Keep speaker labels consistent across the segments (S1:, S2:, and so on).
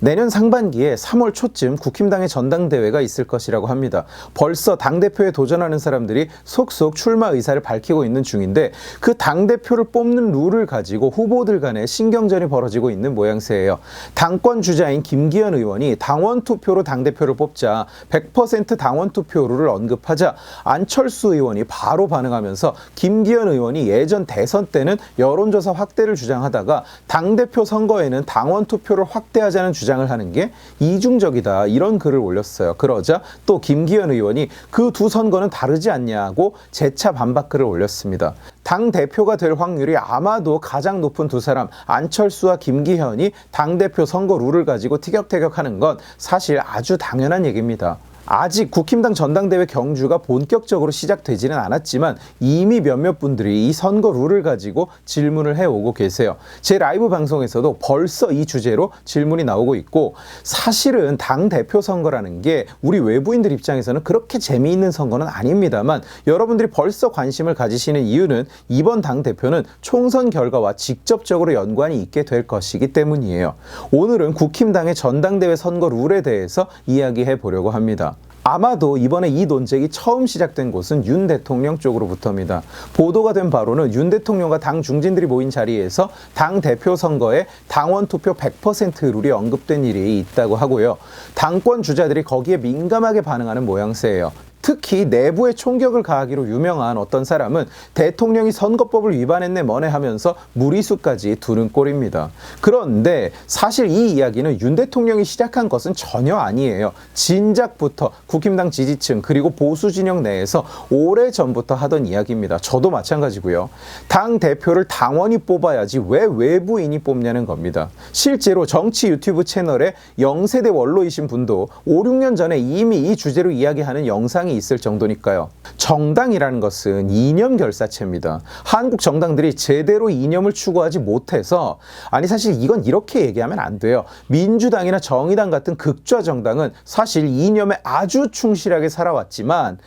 S1: 내년 상반기에 3월 초쯤 국힘당의 전당대회가 있을 것이라고 합니다. 벌써 당대표에 도전하는 사람들이 속속 출마 의사를 밝히고 있는 중인데 그 당대표를 뽑는 룰을 가지고 후보들 간에 신경전이 벌어지고 있는 모양새예요. 당권 주자인 김기현 의원이 당원 투표로 당대표를 뽑자 100% 당원 투표룰을 언급하자 안철수 의원이 바로 반응하면서 김기현 의원이 예전 대선 때는 여론조사 확대를 주장하다가 당대표 선거에는 당원 투표를 확대하자는 주장 을 하는 게 이중적이다 이런 글을 올렸어요. 그러자 또 김기현 의원이 그 두 선거는 다르지 않냐고 재차 반박글을 올렸습니다. 당 대표가 될 확률이 아마도 가장 높은 두 사람 안철수와 김기현이 당 대표 선거 룰을 가지고 티격태격하는 건 사실 아주 당연한 얘기입니다. 아직 국힘당 전당대회 경주가 본격적으로 시작되지는 않았지만 이미 몇몇 분들이 이 선거 룰을 가지고 질문을 해오고 계세요. 제 라이브 방송에서도 벌써 이 주제로 질문이 나오고 있고 사실은 당 대표 선거라는 게 우리 외부인들 입장에서는 그렇게 재미있는 선거는 아닙니다만 여러분들이 벌써 관심을 가지시는 이유는 이번 당 대표는 총선 결과와 직접적으로 연관이 있게 될 것이기 때문이에요. 오늘은 국힘당의 전당대회 선거 룰에 대해서 이야기해 보려고 합니다. 아마도 이번에 이 논쟁이 처음 시작된 곳은 윤 대통령 쪽으로부터입니다. 보도가 된 바로는 윤 대통령과 당 중진들이 모인 자리에서 당 대표 선거에 당원 투표 100% 룰이 언급된 일이 있다고 하고요. 당권 주자들이 거기에 민감하게 반응하는 모양새예요. 특히 내부에 총격을 가하기로 유명한 어떤 사람은 대통령이 선거법을 위반했네 뭐네 하면서 무리수까지 두는 꼴입니다. 그런데 사실 이 이야기는 윤 대통령이 시작한 것은 전혀 아니에요. 진작부터 국힘당 지지층 그리고 보수 진영 내에서 오래 전부터 하던 이야기입니다. 저도 마찬가지고요. 당 대표를 당원이 뽑아야지 왜 외부인이 뽑냐는 겁니다. 실제로 정치 유튜브 채널에 영세대 원로이신 분도 5, 6년 전에 이미 이 주제로 이야기하는 영상이 있을 정도니까요. 정당이라는 것은 이념 결사체입니다. 한국 정당들이 제대로 이념을 추구하지 못해서 아니 사실 이건 이렇게 얘기하면 안 돼요. 민주당이나 정의당 같은 극좌 정당은 사실 이념에 아주 충실하게 살아왔지만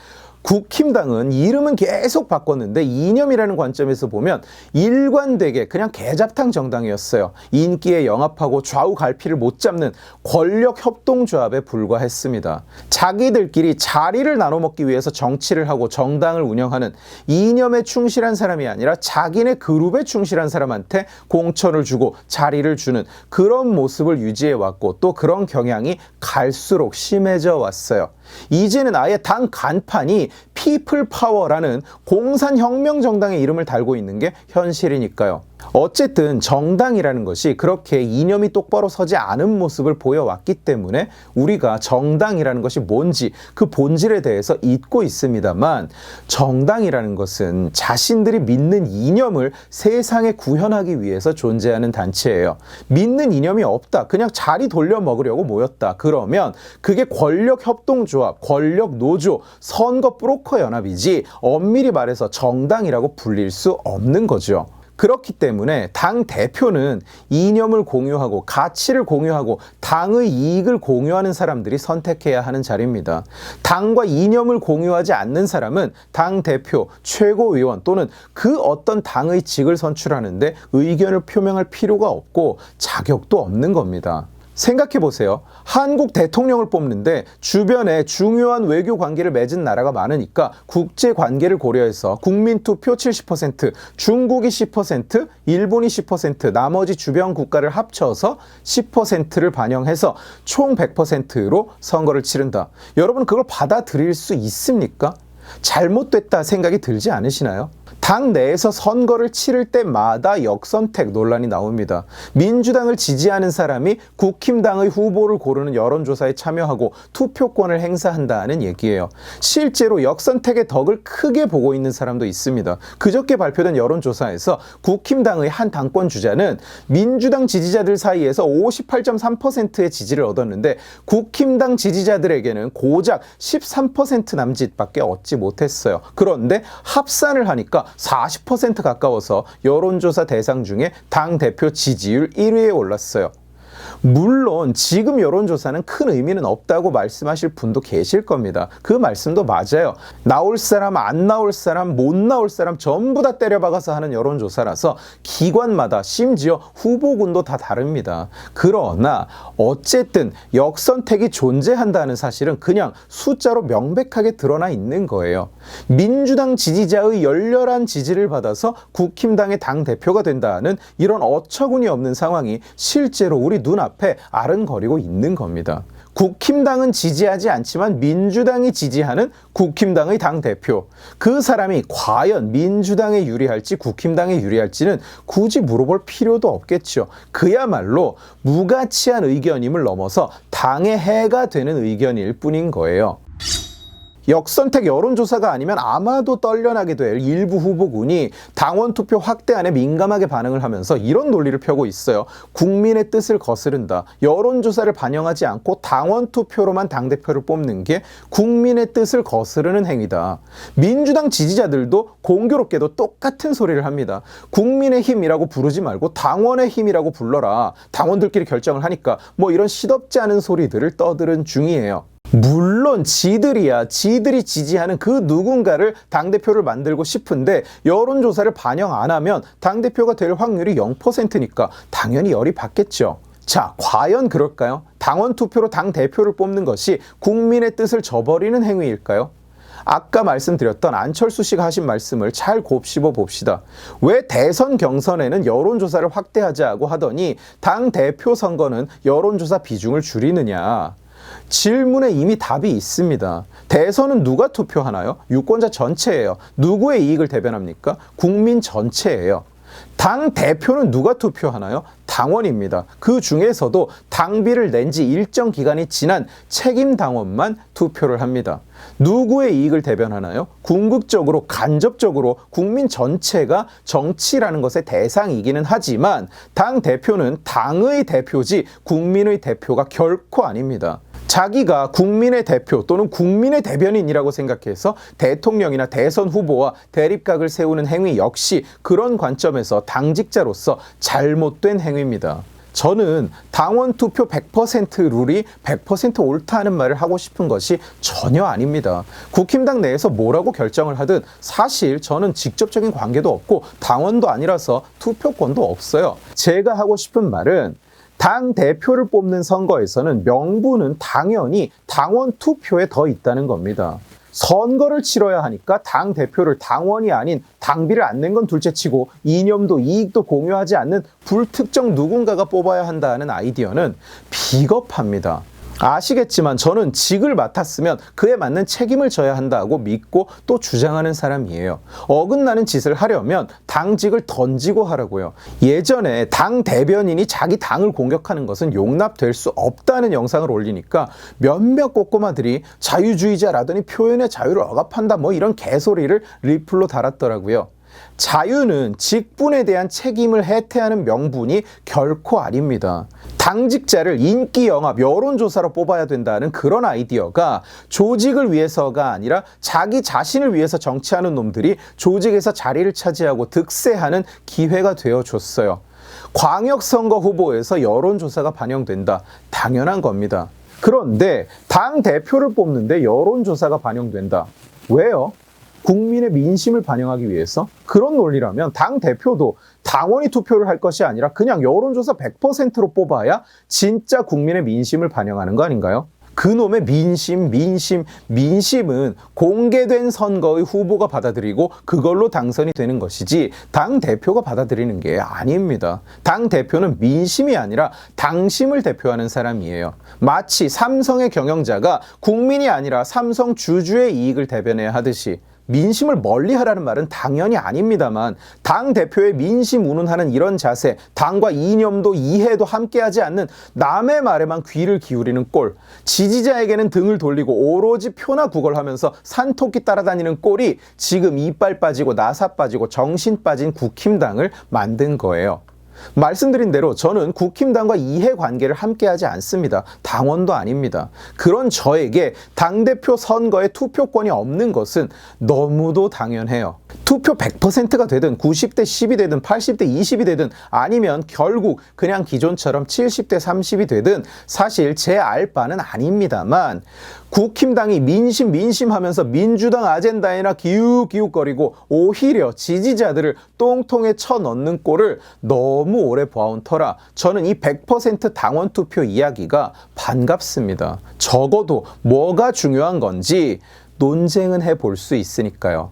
S1: 국힘당은 이름은 계속 바꿨는데 이념이라는 관점에서 보면 일관되게 그냥 개잡탕 정당이었어요. 인기에 영합하고 좌우 갈피를 못 잡는 권력 협동조합에 불과했습니다. 자기들끼리 자리를 나눠 먹기 위해서 정치를 하고 정당을 운영하는 이념에 충실한 사람이 아니라 자기네 그룹에 충실한 사람한테 공천을 주고 자리를 주는 그런 모습을 유지해 왔고 또 그런 경향이 갈수록 심해져 왔어요. 이제는 아예 당 간판이 피플 파워라는 공산혁명 정당의 이름을 달고 있는 게 현실이니까요. 어쨌든 정당이라는 것이 그렇게 이념이 똑바로 서지 않은 모습을 보여왔기 때문에 우리가 정당이라는 것이 뭔지 그 본질에 대해서 잊고 있습니다만 정당이라는 것은 자신들이 믿는 이념을 세상에 구현하기 위해서 존재하는 단체예요. 믿는 이념이 없다. 그냥 자리 돌려 먹으려고 모였다. 그러면 그게 권력 협동조합, 권력 노조, 선거 브로커 연합이지 엄밀히 말해서 정당이라고 불릴 수 없는 거죠. 그렇기 때문에 당 대표는 이념을 공유하고 가치를 공유하고 당의 이익을 공유하는 사람들이 선택해야 하는 자리입니다. 당과 이념을 공유하지 않는 사람은 당 대표, 최고위원 또는 그 어떤 당의 직을 선출하는데 의견을 표명할 필요가 없고 자격도 없는 겁니다. 생각해 보세요. 한국 대통령을 뽑는데 주변에 중요한 외교 관계를 맺은 나라가 많으니까 국제 관계를 고려해서 국민 투표 70%, 중국이 10%, 일본이 10%, 나머지 주변 국가를 합쳐서 10%를 반영해서 총 100%로 선거를 치른다. 여러분 그걸 받아들일 수 있습니까? 잘못됐다 생각이 들지 않으시나요? 당 내에서 선거를 치를 때마다 역선택 논란이 나옵니다. 민주당을 지지하는 사람이 국힘당의 후보를 고르는 여론조사에 참여하고 투표권을 행사한다는 얘기예요. 실제로 역선택의 덕을 크게 보고 있는 사람도 있습니다. 그저께 발표된 여론조사에서 국힘당의 한 당권 주자는 민주당 지지자들 사이에서 58.3%의 지지를 얻었는데 국힘당 지지자들에게는 고작 13% 남짓밖에 얻지 못했어요. 그런데 합산을 하니까 40% 가까워서 여론조사 대상 중에 당 대표 지지율 1위에 올랐어요. 물론 지금 여론조사는 큰 의미는 없다고 말씀하실 분도 계실 겁니다. 그 말씀도 맞아요. 나올 사람, 안 나올 사람, 못 나올 사람 전부 다 때려박아서 하는 여론조사라서 기관마다 심지어 후보군도 다 다릅니다. 그러나 어쨌든 역선택이 존재한다는 사실은 그냥 숫자로 명백하게 드러나 있는 거예요. 민주당 지지자의 열렬한 지지를 받아서 국힘당의 당대표가 된다는 이런 어처구니 없는 상황이 실제로 우리 눈앞 에 아른거리고 있는 겁니다. 국힘당은 지지하지 않지만 민주당이 지지하는 국힘당의 당 대표. 그 사람이 과연 민주당에 유리할지 국힘당에 유리할지는 굳이 물어볼 필요도 없겠죠. 그야말로 무가치한 의견임을 넘어서 당의 해가 되는 의견일 뿐인 거예요. 역선택 여론조사가 아니면 아마도 떨려나게 될 일부 후보군이 당원 투표 확대안에 민감하게 반응을 하면서 이런 논리를 펴고 있어요. 국민의 뜻을 거스른다. 여론조사를 반영하지 않고 당원 투표로만 당대표를 뽑는 게 국민의 뜻을 거스르는 행위다. 민주당 지지자들도 공교롭게도 똑같은 소리를 합니다. 국민의 힘이라고 부르지 말고 당원의 힘이라고 불러라. 당원들끼리 결정을 하니까 뭐 이런 시덥지 않은 소리들을 떠들은 중이에요. 물론 지들이야 지들이 지지하는 그 누군가를 당대표를 만들고 싶은데 여론조사를 반영 안 하면 당대표가 될 확률이 0%니까 당연히 열이 받겠죠. 자, 과연 그럴까요? 당원 투표로 당 대표를 뽑는 것이 국민의 뜻을 저버리는 행위일까요? 아까 말씀드렸던 안철수 씨가 하신 말씀을 잘 곱씹어 봅시다. 왜 대선 경선에는 여론조사를 확대하자고 하더니 당 대표 선거는 여론조사 비중을 줄이느냐? 질문에 이미 답이 있습니다. 대선은 누가 투표하나요? 유권자 전체예요. 누구의 이익을 대변합니까? 국민 전체예요. 당 대표는 누가 투표하나요? 당원입니다. 그 중에서도 당비를 낸 지 일정 기간이 지난 책임 당원만 투표를 합니다. 누구의 이익을 대변하나요? 궁극적으로 간접적으로 국민 전체가 정치라는 것의 대상이기는 하지만 당 대표는 당의 대표지 국민의 대표가 결코 아닙니다. 자기가 국민의 대표 또는 국민의 대변인이라고 생각해서 대통령이나 대선 후보와 대립각을 세우는 행위 역시 그런 관점에서 당직자로서 잘못된 행위입니다. 저는 당원 투표 100% 룰이 100% 옳다는 말을 하고 싶은 것이 전혀 아닙니다. 국힘당 내에서 뭐라고 결정을 하든 사실 저는 직접적인 관계도 없고 당원도 아니라서 투표권도 없어요. 제가 하고 싶은 말은 당 대표를 뽑는 선거에서는 명분은 당연히 당원 투표에 더 있다는 겁니다. 선거를 치러야 하니까 당 대표를 당원이 아닌 당비를 안 낸 건 둘째치고 이념도 이익도 공유하지 않는 불특정 누군가가 뽑아야 한다는 아이디어는 비겁합니다. 아시겠지만 저는 직을 맡았으면 그에 맞는 책임을 져야 한다고 믿고 또 주장하는 사람이에요. 어긋나는 짓을 하려면 당직을 던지고 하라고요. 예전에 당 대변인이 자기 당을 공격하는 것은 용납될 수 없다는 영상을 올리니까 몇몇 꼬꼬마들이 자유주의자라더니 표현의 자유를 억압한다 뭐 이런 개소리를 리플로 달았더라고요. 자유는 직분에 대한 책임을 해태하는 명분이 결코 아닙니다. 당직자를 인기 영합, 여론조사로 뽑아야 된다는 그런 아이디어가 조직을 위해서가 아니라 자기 자신을 위해서 정치하는 놈들이 조직에서 자리를 차지하고 득세하는 기회가 되어 줬어요. 광역선거 후보에서 여론조사가 반영된다. 당연한 겁니다. 그런데 당 대표를 뽑는데 여론조사가 반영된다. 왜요? 국민의 민심을 반영하기 위해서 그런 논리라면 당 대표도 당원이 투표를 할 것이 아니라 그냥 여론조사 100%로 뽑아야 진짜 국민의 민심을 반영하는 거 아닌가요? 그놈의 민심, 민심, 민심은 공개된 선거의 후보가 받아들이고 그걸로 당선이 되는 것이지 당 대표가 받아들이는 게 아닙니다. 당 대표는 민심이 아니라 당심을 대표하는 사람이에요. 마치 삼성의 경영자가 국민이 아니라 삼성 주주의 이익을 대변해야 하듯이 민심을 멀리 하라는 말은 당연히 아닙니다만 당 대표의 민심 운운하는 이런 자세, 당과 이념도 이해도 함께하지 않는 남의 말에만 귀를 기울이는 꼴, 지지자에게는 등을 돌리고 오로지 표나 구걸하면서 산토끼 따라다니는 꼴이 지금 이빨 빠지고 나사 빠지고 정신 빠진 국힘당을 만든 거예요. 말씀드린 대로 저는 국힘당과 이해관계를 함께하지 않습니다. 당원도 아닙니다. 그런 저에게 당대표 선거에 투표권이 없는 것은 너무도 당연해요. 투표 100%가 되든 90대 10이 되든 80대 20이 되든 아니면 결국 그냥 기존처럼 70대 30이 되든 사실 제 알 바는 아닙니다만 국힘당이 민심 민심하면서 민주당 아젠다에나 기웃기웃거리고 오히려 지지자들을 똥통에 쳐넣는 꼴을 너무 오래 봐온 터라 저는 이 100% 당원 투표 이야기가 반갑습니다. 적어도 뭐가 중요한 건지 논쟁은 해볼 수 있으니까요.